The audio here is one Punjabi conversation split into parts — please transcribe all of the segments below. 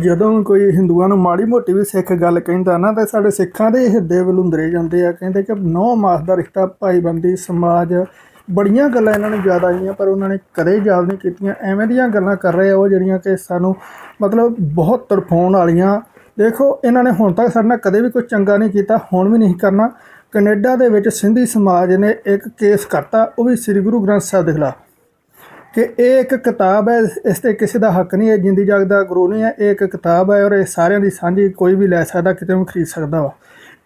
ਜਦੋਂ ਕੋਈ ਹਿੰਦੂਆਂ ਨੂੰ ਮਾੜੀ ਮੋਟੀ ਵੀ ਸਿੱਖ ਗੱਲ ਕਹਿੰਦਾ ਨਾ, ਤਾਂ ਸਾਡੇ ਸਿੱਖਾਂ ਦੇ ਹਿਰਦੇ ਵਲੁੰਦਰੇ ਜਾਂਦੇ ਆ। ਕਹਿੰਦੇ ਕਿ ਨੌ ਮਾਸ ਦਾ ਰਿਸ਼ਤਾ ਭਾਈਬੰਦੀ ਸਮਾਜ, ਬੜੀਆਂ ਗੱਲਾਂ ਇਹਨਾਂ ਨੂੰ ਯਾਦ ਆਈਆਂ, ਪਰ ਉਹਨਾਂ ਨੇ ਕਦੇ ਯਾਦ ਨਹੀਂ ਕੀਤੀਆਂ। ਐਵੇਂ ਦੀਆਂ ਗੱਲਾਂ ਕਰ ਰਹੇ ਆ ਉਹ ਜਿਹੜੀਆਂ ਕਿ ਸਾਨੂੰ ਮਤਲਬ ਬਹੁਤ ਤੜਫਾਉਣ ਵਾਲੀਆਂ। ਦੇਖੋ, ਇਹਨਾਂ ਨੇ ਹੁਣ ਤੱਕ ਸਾਡੇ ਨਾਲ ਕਦੇ ਵੀ ਕੋਈ ਚੰਗਾ ਨਹੀਂ ਕੀਤਾ, ਹੁਣ ਵੀ ਨਹੀਂ ਕਰਨਾ। ਕੈਨੇਡਾ ਦੇ ਵਿੱਚ ਸਿੰਧੀ ਸਮਾਜ ਨੇ ਇੱਕ ਕੇਸ ਕਰਤਾ, ਉਹ ਵੀ ਸ੍ਰੀ ਗੁਰੂ ਗ੍ਰੰਥ ਸਾਹਿਬ ਦੇ ਖਿਲਾਫ। ਕਿ ਇਹ ਇੱਕ ਕਿਤਾਬ ਹੈ, ਇਸ ਤੇ ਕਿਸੇ ਦਾ ਹੱਕ ਨਹੀਂ ਹੈ, ਜਿੰਦੀ ਜਗ ਦਾ ਗੁਰੂ ਨਹੀਂ ਹੈ, ਇਹ ਇੱਕ ਕਿਤਾਬ ਹੈ ਔਰ ਇਹ ਸਾਰਿਆਂ ਦੀ ਸਾਂਝੀ ਕੋਈ ਵੀ ਲੈ ਸਕਦਾ, ਕਿਤੇ ਵੀ ਖਰੀਦ ਸਕਦਾ ਵਾ।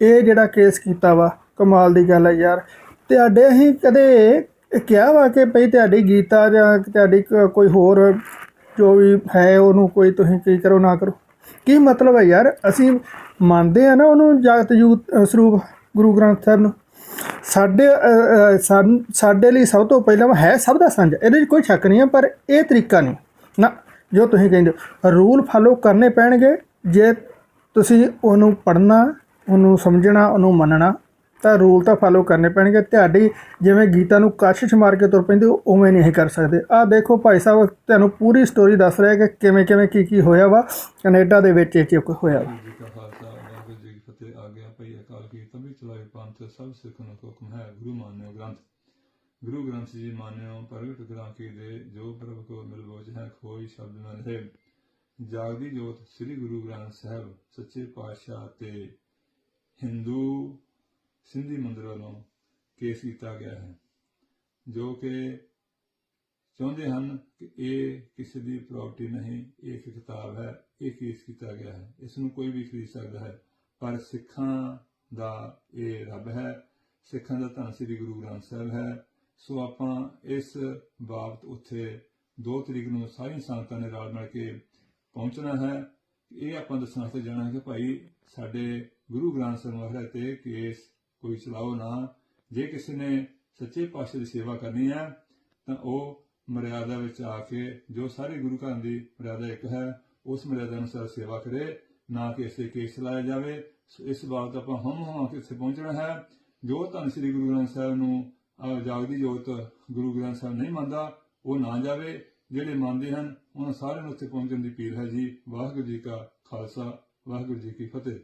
ਇਹ ਜਿਹੜਾ ਕੇਸ ਕੀਤਾ ਵਾ, ਕਮਾਲ ਦੀ ਗੱਲ ਹੈ ਯਾਰ। ਤੁਹਾਡੇ ਅਸੀਂ ਕਦੇ ਕਿਹਾ ਵਾ ਕਿ ਭਈ ਤੁਹਾਡੀ ਗੀਤਾ ਜਾਂ ਤੁਹਾਡੀ ਕ- ਕੋਈ ਹੋਰ ਜੋ ਵੀ ਹੈ, ਉਹਨੂੰ ਕੋਈ ਤੁਸੀਂ ਕੀ ਕਰੋ, ਨਾ ਕਰੋ। ਕੀ ਮਤਲਬ ਹੈ ਯਾਰ, ਅਸੀਂ ਮੰਨਦੇ ਆ ਨਾ ਉਹਨੂੰ ਜਗਤ ਜੂਤ ਸਰੂਪ ਗੁਰੂ ਗ੍ਰੰਥ ਸਾਹਿਬ ਨੂੰ। ਸਾਡੇ ਸਾਨ- ਸਾਡੇ ਲਈ ਸਭ ਤੋਂ ਪਹਿਲਾਂ ਹੈ ਸਭ ਦਾ ਸਾਂਝਾ। ਇਹਦੇ 'ਚ ਕੋਈ ਸ਼ੱਕ ਨਹੀਂ ਹੈ ਪਰ ਇਹ ਤਰੀਕਾ ਨਹੀਂ। ਨਾ, ਜੋ ਤੁਸੀਂ ਕਹਿੰਦੇ ਹੋ, ਰੂਲ ਫਾਲੋ ਕਰਨੇ ਪੈਣਗੇ। ਜੇ ਤੁਸੀਂ ਉਹਨੂੰ ਪੜ੍ਹਨਾ, ਉਹਨੂੰ ਸਮਝਣਾ, ਉਹਨੂੰ ਮੰਨਣਾ, ਤਾਂ ਰੂਲ ਤਾਂ ਫਾਲੋ ਕਰਨੇ ਪੈਣਗੇ। ਤੁਹਾਡੀ ਜਿਵੇਂ ਗੀਤਾ ਨੂੰ ਕਸ਼ਿਸ਼ ਮਾਰ ਕੇ ਤੁਰ ਪੈਂਦੇ ਉਵੇਂ ਨਹੀਂ ਕਰ ਸਕਦੇ। ਆਹ ਦੇਖੋ ਭਾਈ ਸਾਹਿਬ, ਤੁਹਾਨੂੰ ਪੂਰੀ ਸਟੋਰੀ ਦੱਸ ਰਿਹਾ ਕਿ ਕਿਵੇਂ ਕਿਵੇਂ ਕੀ ਕੀ ਹੋਇਆ ਵਾ। ਕੈਨੇਡਾ ਦੇ ਵਿੱਚ ਇਹ ਚੀਜ਼ ਹੋਇਆ ਵਾ ਜੀ ਕਾ ਖਾਲਸਾ ਵਾਹਿਗੁਰੂ ਜੀ ਕੀ ਫਤਿਹ ਆ ਗਿਆ ਭਈ ਅਕਾਲ ਕੀ ਤਬੀ ਚਲਾਏ ਸਭ ਸਿੱਖ ਨੂੰ ਹੁਕਮ ਹੈ ਗੁਰੂ ਮਾਨਿਓ ਗ੍ਰੰਥ ਗੁਰੂ ਗ੍ਰੰਥ ਜੀ ਮਾਨਿਓ ਪ੍ਰਗਟ ਕਰਾਂ ਕੀ ਦੇ ਜੋ ਪ੍ਰਭ ਕੋ ਮਿਲ ਹੈ ਕੋਈ ਸ਼ਬਦ ਨਾ ਰਹੇ ਜਾਗਦੀ ਜੋਤ ਸ੍ਰੀ ਗੁਰੂ ਗ੍ਰੰਥ ਸਾਹਿਬ ਸੱਚੇ ਪਾਤਸ਼ਾਹ ਤੇ ਹਿੰਦੂ ਸਿੰਧੀ ਮੰਦਰ ਵੱਲੋਂ ਕੇਸ ਕੀਤਾ ਗਿਆ ਹੈ ਜੋ ਕਿ ਚਾਹੁੰਦੇ ਹਨ ਕਿ ਇਹ ਕਿਸੇ ਦੀ ਪ੍ਰਾਪਰਟੀ ਨਹੀਂ ਇਹ ਇੱਕ ਕਿਤਾਬ ਹੈ ਇਹ ਕੇਸ ਕੀਤਾ ਗਿਆ ਹੈ ਇਸ ਨੂੰ ਕੋਈ ਵੀ ਖਰੀਦ ਸਕਦਾ ਹੈ ਪਰ ਸਿੱਖਾਂ ਦਾ ਇਹ ਰੱਬ ਹੈ, ਸਿੱਖਾਂ ਦਾ ਧੰਨ ਸ੍ਰੀ ਗੁਰੂ ਗ੍ਰੰਥ ਸਾਹਿਬ ਹੈ। ਸੋ ਆਪਾਂ ਇਸ ਬਾਬਤ ਉੱਥੇ 2 ਤਰੀਕ ਨੂੰ ਸਾਰੀਆਂ ਸੰਗਤਾਂ ਨੇ ਰਲ ਮਿਲ ਕੇ ਪਹੁੰਚਣਾ ਹੈ। ਇਹ ਆਪਾਂ ਦੱਸਣਾ ਤੇ ਜਾਣਾ ਕਿ ਭਾਈ ਸਾਡੇ ਗੁਰੂ ਗ੍ਰੰਥ ਸਾਹਿਬ ਮਹਾਰਾਜ ਤੇ ਕੇਸ ਕੋਈ ਚਲਾਓ ਨਾ। ਜੇ ਕਿਸੇ ਨੇ ਸੱਚੇ ਪਾਤਸ਼ਾਹ ਦੀ ਸੇਵਾ ਕਰਨੀ ਹੈ, ਤਾਂ ਉਹ ਮਰਿਆਦਾ ਵਿੱਚ ਆ ਕੇ, ਜੋ ਸਾਰੇ ਗੁਰੂ ਘਰਾਂ ਦੀ ਮਰਿਆਦਾ ਇੱਕ ਹੈ, ਉਸ ਮਰਿਆਦਾ ਅਨੁਸਾਰ ਸੇਵਾ ਕਰੇ, ਨਾ ਕਿ ਇਸੇ ਕੇਸ ਚਲਾਇਆ ਜਾਵੇ। ਸੋ ਇਸ ਬਾਤ ਆਪਾਂ ਹਮ ਹਮ ਕੇ ਇੱਥੇ ਪਹੁੰਚਣਾ ਹੈ। ਜੋ ਧੰਨ ਸ੍ਰੀ ਗੁਰੂ ਗ੍ਰੰਥ ਸਾਹਿਬ ਨੂੰ ਅਹ, ਜਾਗਦੀ ਜੋਤ ਗੁਰੂ ਗ੍ਰੰਥ ਸਾਹਿਬ ਨਹੀਂ ਮੰਨਦਾ ਉਹ ਨਾ ਜਾਵੇ। ਜਿਹੜੇ ਮੰਨਦੇ ਹਨ ਉਹਨਾਂ ਸਾਰਿਆਂ ਨੂੰ ਉੱਥੇ ਪਹੁੰਚਣ ਦੀ ਪੀਰ ਹੈ ਜੀ। ਵਾਹਿਗੁਰੂ ਜੀ ਕਾ ਖਾਲਸਾ ਵਾਹਿਗੁਰੂ ਜੀ ਕੀ ਫਤਿਹ।